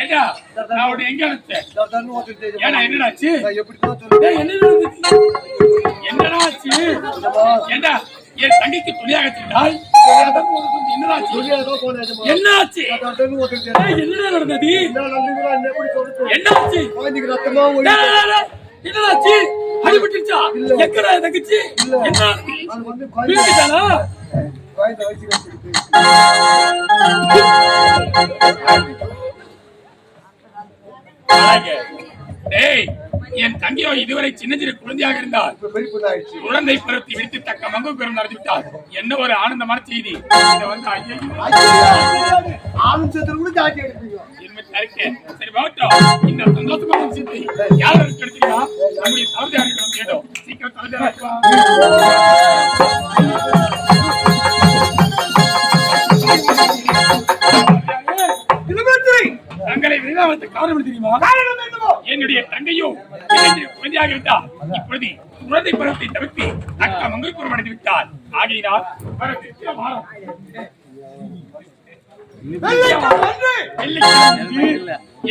ஏண்டா, நான் உன்னை எங்க அனுப்பிச்சேன்? என்னடா ஆச்சு? நான் எப்படி தான் சொல்லுவேன் டேய், என்ன நடந்தது? என்னடா ஆச்சு? ஏண்டா, என் தங்கைக்கு துணியாக போனேன் எஜமா. என்ன என்னடா நடந்தது? என்ன நடந்துக்கிறா என்ன எப்படி சொல்றது என்ன ஆச்சு? குழந்தைக்கு ரத்தமா ஒளி டேய், டேய், டேய், என்னடா ஆச்சு? அடிபட்டுருச்சா? எங்கடா என் தங்கச்சி? என்ன என் தங்கையோ இதுவரை சின்ன சின்ன குழந்தையாக இருந்தால் குழந்தை பருவத்தை விடுத்து தக்க மங்கு பெரும் நடந்து விட்டார் என்ன ஒரு ஆனந்தமான செய்தி? இதை வந்து ஆனந்தத்தில் கூட ஜாக்கி எடுப்பீங்க. சரி போகட்டும் இந்த சந்தோஷமான விஷயத்தை யார் எடுத்துக்கிறீங்களா நம்முடைய கேட்டோம் சீக்கிரம் தகுதியாக காரணம் தெரியுமா? என்னுடைய தங்கையும் என்னுடைய குழந்தையாக இருந்தால் இப்பொழுது குழந்தை பருவத்தை தவிர்த்து தக்க மங்களுக்கு அடைந்து விட்டார் ஆகையினால்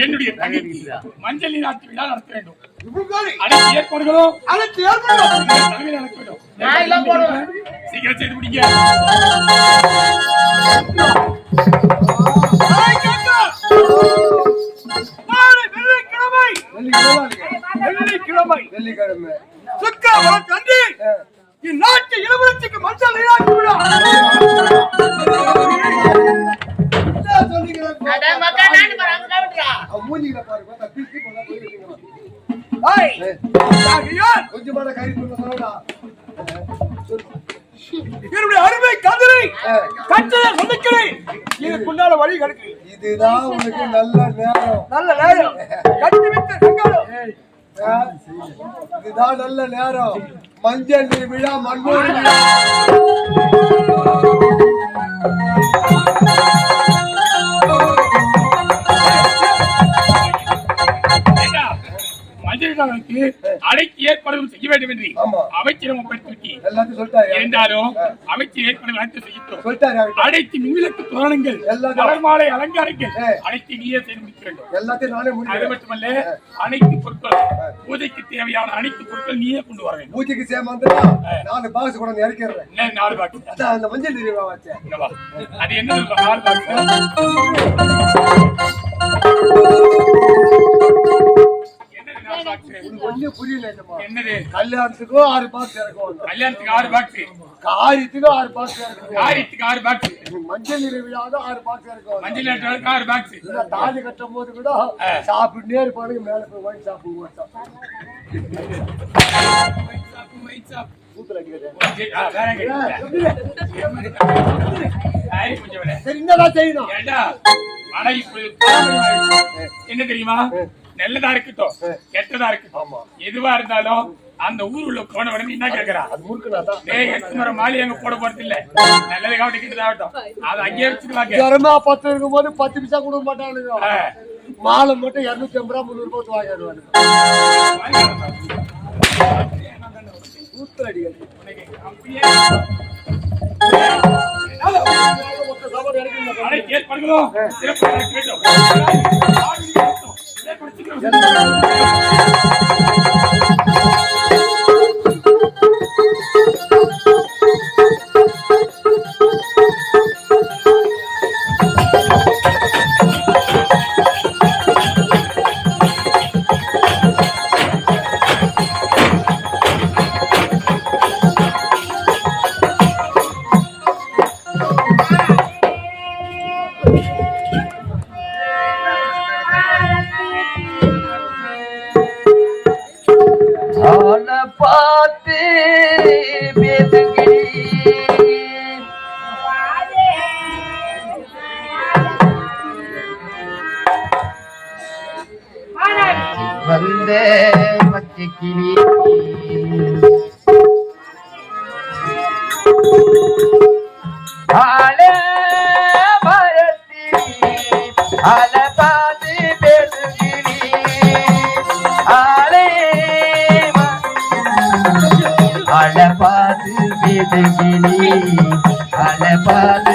என்னுடைய தங்கைக்கு மஞ்சள் நீராட்டு விழா நடத்த வேண்டும். அனைத்து ஏற்பாடுகளும் அனைத்து தலைமையில் நடக்க வேண்டும். சீக்கிரம் செய்து முடிங்க. வெள்ளிக்கிழமை. வெள்ளிக்கிழமை. வெள்ளிக்கிழமை. சுக்கவரம் தந்தி இந்நாட்டு இளவரசிக்கு மஞ்சள் துண்டு சொல்லடா. என்னுடைய அருமை கதிரை கட்டளை சந்திக்கிறேன். இதுக்குண்டான வழி கிடைக்கு இதுதான் நேரம் நல்ல நேரம் கட்டி விட்டு சங்கடம் இதுதான் நல்ல நேரம். மஞ்சள் நீர் விழா மண்போடு விழா. விழாவுக்கு அடைக்கு ஏற்பாடுகள் செய்ய வேண்டும் என்று எல்லாத்தையும் சொல்லிட்டாரு. இருந்தாலும் அமைச்சர் ஏற்பாடுகள் அனைத்து செய்யட்டும். அடைத்து மின்விளக்கு தோரணங்கள். எல்லாத்தையும். மலர் மாலை அலங்காரங்கள். அனைத்து நீயே செய்து முடிக்க வேண்டும் அது மட்டுமல்ல அனைத்து பொருட்கள் பூஜைக்கு தேவையான அனைத்து பொருட்கள் நீயே கொண்டு வர வேண்டும். பூஜைக்கு சேமாந்தா நாலு பாக்ஸ் கூட இறக்கிறேன் நாலு பாக்கு அதான் அந்த மஞ்சள் என்னவா? அது என்ன நாலு பாக்கு என்னது நாலு ஒண்ணும் புரியல என்னது? கல்யாணத்துக்கும் ஆறு பாக்ஸ் இறக்கும். கல்யாணத்துக்கு ஆறு பாக்ஸ். காரியத்துக்கும் ஆறு பாக்ஸ் இறக்கும். காரியத்துக்கு ஆறு பாக்ஸ். மஞ்சள் நீர் விழாவும் ஆறு பாக்ஸ் இறக்கும். மஞ்சள் நாட்டுக்கு ஆறு பாக்ஸ். தாலி கட்டும் போது கூட சாப்பிட்டுட்டே இருப்பானுங்க மேல போய் வாங்கி சாப்பிடுவோம் சூத்துல ஆயிடுச்சு. என்ன தெரியுமா? நல்லதா இருக்கட்டும் கெட்டதா இருக்கட்டும். எதுவா இருந்தாலும் அந்த ஊர் உள்ள போன உடனே என்ன கேக்குறா டேய் எட்டு மாலி அங்க போட போறது இல்ல நல்லது காவட்டி கிட்டதாகட்டும் அது அங்கேயே வச்சுக்கலாங்க ஜரமா பத்து இருக்கும் போது பத்து பைசா கொடுக்க மாட்டானுங்க. மாலை மட்டும் இருநூத்தி ஐம்பது ரூபா முந்நூறு அனைத்து ஏற்பாடுகளும் சிறப்பாக வேண்டும். ஏற்பாடு வந்த பச்சைக்கிளி ஆல மரத்திலே அல பாது பேசுகிறேன் ஆலே அழபாது பேசுகிறேன் அழபாது பேசுகிறேன்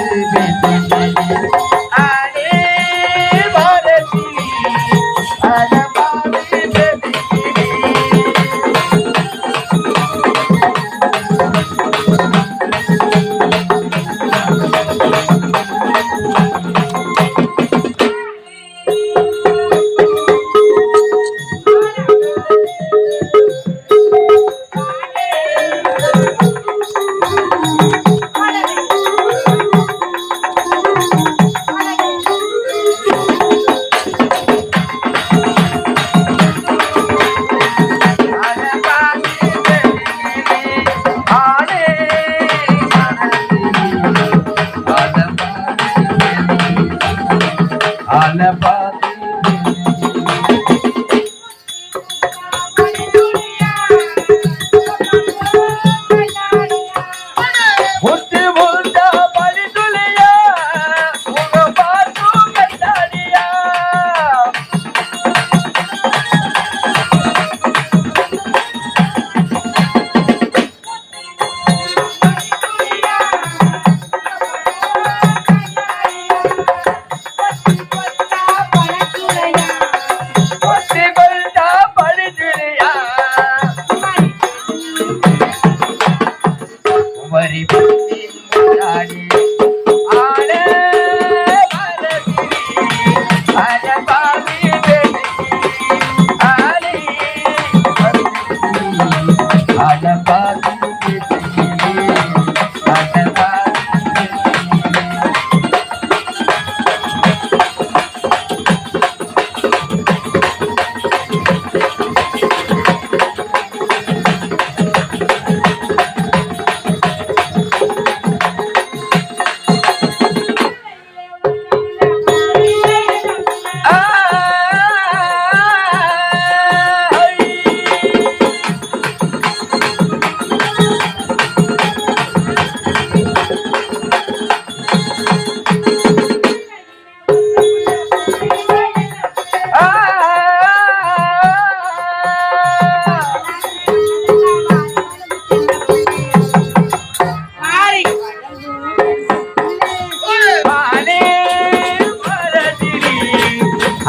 na.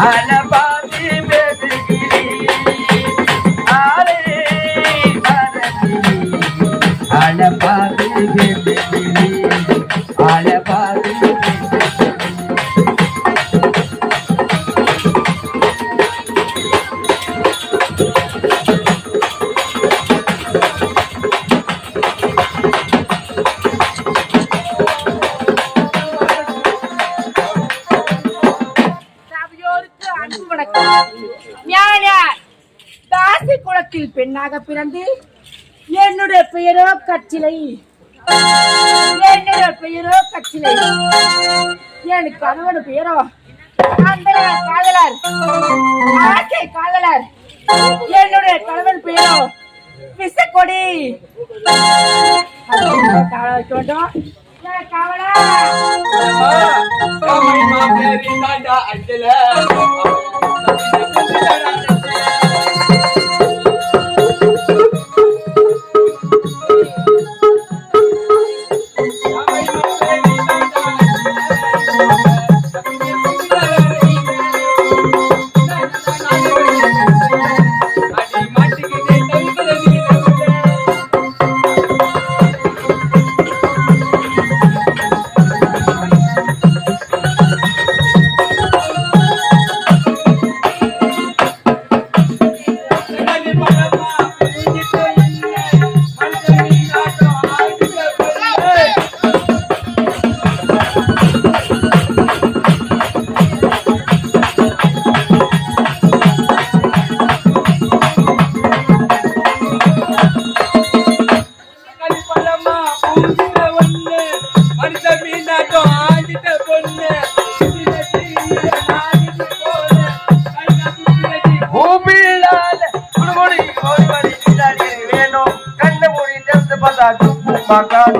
I love கத்தி குளத்தில் பெண்ணாக பிறந்து என்னுடைய பெயரோ கட்சிலை என்னுடைய பெயரோ கட்சிலை எனக்கு கணவன் பெயரோ. காதலர். காதலர். என்னுடைய கணவன் பெயரோ விசக்கொடி. காவலா いいね! বাগান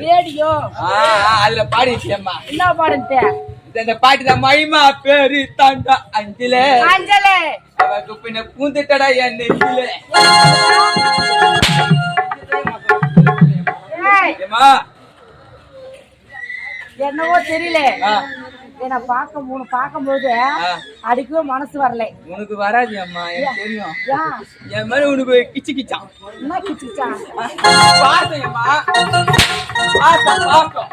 ரேடியோ ஆ ஆ, அதுல பாடிச்சேம்மா என்ன பாடுன்ட்டு இந்த பாட்டு தான் மகிமா பேரு தாண்டா அஞ்சில. அஞ்சலே. அவக்கு பின்ன பூந்துட்டடா என் நெஞ்சில. என்னவோ தெரியல. என்ன பார்க்க மூணு பார்க்கும்போது அடிக்கவே மனசு வரல. உனக்கு வராது அம்மா எனக்கு தெரியும். என் மேல உனக்கு கிச்சு கிச்சான் என்ன அம்மா. பாசம் பாசம்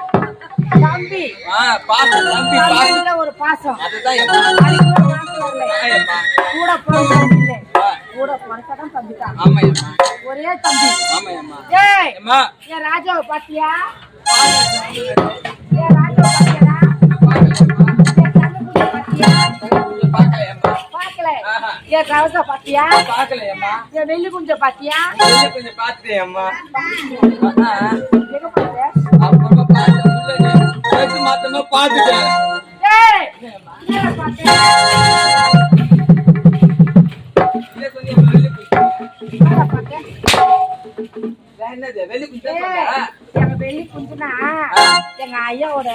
தம்பி. பாசம் தம்பி பாசம் ஒரு பாசம். அதுதான் கூட ஆ, கூட பிறக்கதான் தம்பி தான். ஒரே தம்பி. ஆமா எம்மா ஏய் என் ராஜாவை பாத்தியா என் ராஜாவை பாத்தியா என் வெள்ளி குஞ்ச பாத்தியா அப்புறமா பேசு மாத்தமா பாத்துட்டேன் என்னது எங்க வெள்ளி குஞ்சுனா எங்க ஐயாவோட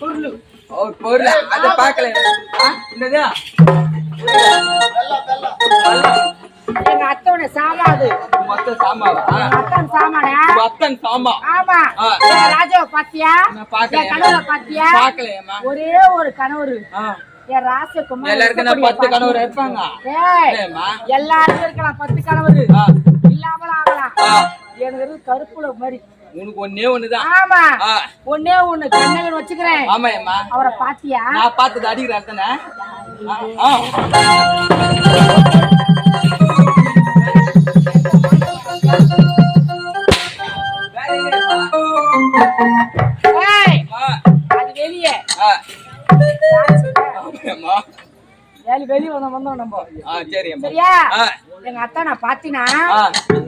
பொருள். ஒரு பொருள். அத பாக்கல என்னது? எங்க அத்தோட சாமா அது மொத்த சாமாவா எங்க அத்தன் சாமானே? மொத்தம் சாமா. ஆமா. ஆ. என் ராஜாவை பாத்தியா பாக்கல கனவுல பாத்தியா பாக்கலையம்மா ஒரே ஒரு ராசகுமார் எல்லாருக்கும் பத்து கணவர் இருப்பாங்க? எல்லாருக்கும் இருக்கலாம் பத்து கணவர். ஆ, இல்லாமல ஆகலாம். எனக்கு கருப்புல மாதிரி உனக்கு ஒன்னே ஒண்ணுதான். ஆமா. ஒன்னே ஒண்ணு கண்ணகன் வச்சுக்கிறேன். ஆமா அம்மா அவரை பாத்தியா? நான் பார்த்தது அடிக்கிற அர்த்தனே? ஆ ஏய் ஆ, அது வெளியே. ஆ, வேலி வெளியே வந்த வந்தோம் நம்ம. ஆ, சரி. சரியா? எங்க அத்தா நான் பாத்தினா.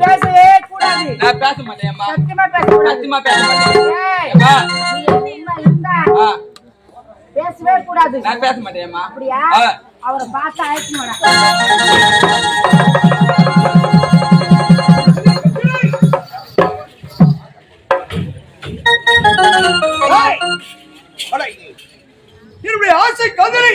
பேசவே கூடாது. நான் பேச மாட்டேன் அம்மா. சத்தியமா பேசக்கூடாது சத்தியமா பேச மாட்டேன். இருந்தா? பேசவே கூடாது. நான் பேச மாட்டேன் அப்படியா. அவரை பார்த்து அடே, என்னுடைய ஆசை கதலை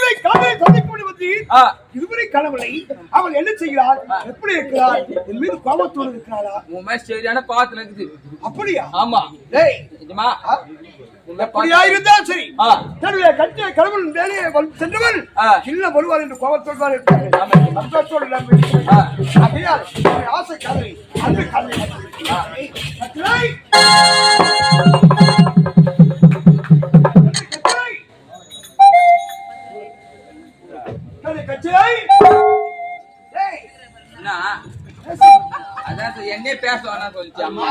அருமை காதலை சந்திக்க முடிவது ஆ, இதுவரை கனவில்லை அவள் என்ன செய்கிறாள்? எப்படி இருக்கிறாள்? என் மீது கோபத்தோடு இருக்கிறாளா? உன் சரியான பாத்துல இருக்குது அப்படியா? ஆமா. டேய். மேல அப்படியா இருந்தால் சரி. தன்னுடைய கட்டிய கடவுள் வேலையை ஆ. இல்ல வருவார் என்று கோபத்தோடு தான் இருக்கிறார்கள். ஆகையால் என்னுடைய ஆசை காதலை அன்பு காதலை. அதான் சார், என்னையே பேச வேணாம் சொல்லிச்சு அம்மா.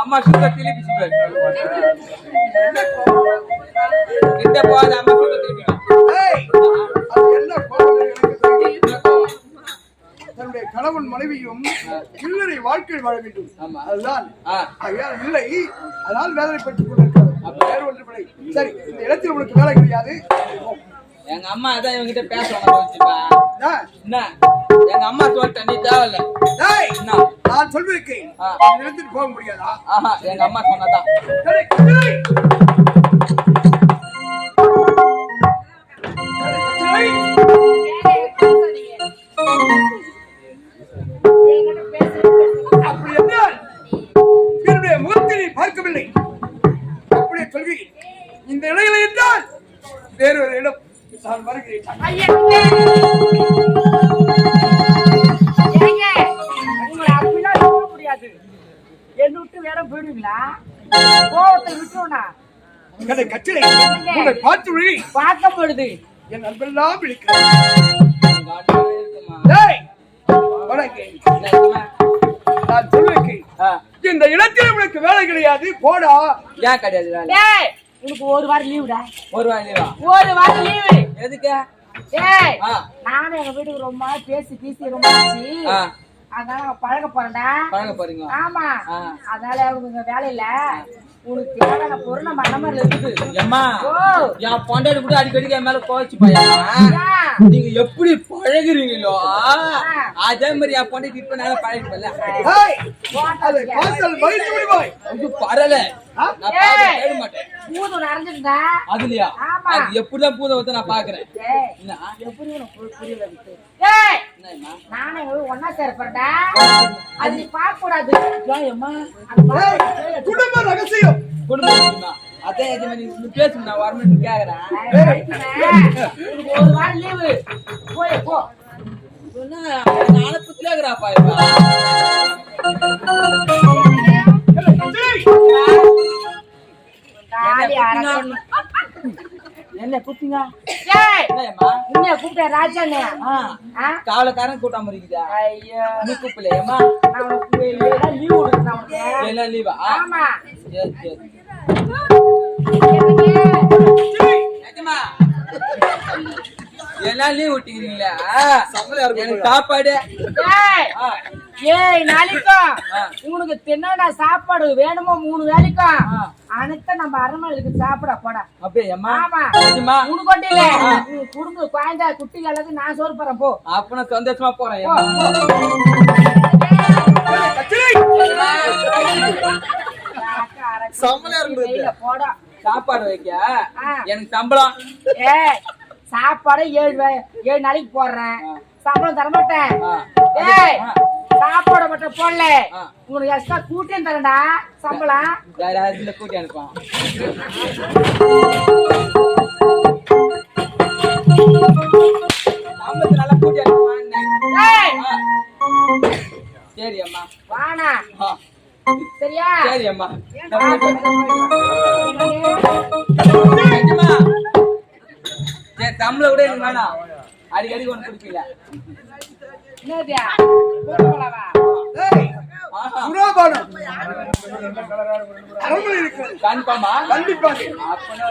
அம்மா சுகர் திருப்பி கிட்ட போகாத அம்மா சுகர் திருப்பி. என்ன. தன்னுடைய கணவன் மனைவியும் இல்லறை வாழ்க்கை வாழ வேண்டும். அதுதான். இல்லை. அதனால் வேதனைப்பட்டுக் கொண்டிருக்கிறது. வேறு ஒன்றுமில்லை. சரி இந்த இடத்தில் உனக்கு வேலை கிடையாது. எங்க அம்மா அதான் இவங்கிட்ட பேச ஆ, என்ன? எங்க அம்மா சொல்லிட்டேன் நீ தேவையில்ல. டேய், என்ன? நான் சொல்லிருக்கேன். போக முடியாதா? ஆஹா எங்க அம்மா சொன்னதான். நேரம் போயிடுவீங்களா? கோவத்தை விட்டுருவா எனது கட்டிலை உன்னை பார்த்து விழி பார்க்க பொழுது என் நண்பெல்லாம் நான் இந்த இடத்தில் உனக்கு வேலை கிடையாது போடா. ஏன் கிடையாது உனக்கு ஒரு வாரம் லீவுடா ஒரு வாரம் லீவா ஒரு வாரம் லீவு எதுக்கு? ஏய் நானும் எங்க வீட்டுக்கு ரொம்ப பேசி பேசி ரொம்ப அதனால பழக போறேன்டா. பழக போறீங்க ஆமா. அதனால உங்க வேலையில உனக்கு தேவையான பொருள் நம்ம அண்ணமரில் இருக்குது எம்மா ஓ என் பொண்டாடி கூட அடிக்கடிக்கு என் மேல கோச்சு பையன் ஏன்? நீங்க எப்படி பழகுறீங்களோ? அதே மாதிரி என் பொண்டாட்டி இப்ப நல்லா பழகிப்பல டேய், நான் பூதம் நிறைஞ்சிருந்தா அதுலயா? ஆமா. அது எப்படிதான் பூத வச்சு நான் பாக்குறேன் எப்படி புரியல வீடு ஒண்ணா சேர்ப்பேன்டா அது நீ பார்க்க கூடாது? அது குடும்ப ரகசியம். இது பேசு நான் வரணும்னு கேக்குறேன் ஒரு வாரம் லீவு போய் போ. எனக்கு என்ன கூப்பிட்டீங்க? உன்னைய ஆ, ஆ? காவலக்காரன் கூட்டாம இருக்குதா ஐயோ. நீ கூப்பிடலையம்மா லீவு லீவா ஆமா. நிஜமா? எல்லாம் லீவ் விட்டுக்கிறீங்களா எனக்கு சாப்பாடு ஏய் நாளைக்கும். உனக்கு தின்னா சாப்பாடு வேணுமோ மூணு வேலைக்கும். அனைத்த நம்ம அரண்மனைக்கு சாப்பிட போடா அப்படியே நிஜமா உனக்கு இல்ல குடும்ப குழந்தை குட்டிகள் எல்லாத்தையும் நான் சோறு போறேன் போ அப்ப நான் சந்தோஷமா போறேன் சாப்பாடு வைக்க. எனக்கு சம்பளம் ஏய் சாப்பாடு ஏழு ஏழு நாளைக்கு போடுறேன். சம்பளம் தர மாட்டேன். ஆ. ஏய். சாப்பாடு மட்டும் போடல. உனக்கு எக்ஸ்ட்ரா கூட்டியும் தரேன்டா. சம்பளம். கூட்டி அனுப்பான் நல்லா கூட்டி அனுப்புவான் ஏய். சரி அம்மா. வாணா. சரியா? சரி அம்மா. சரி சம்பளம் கூட எனக்கு வேணாம். அடிக்கடி ஒன்று கொடுப்பீங்க. கன்ஃபார்மா கண்டிப்பாக அப்பனா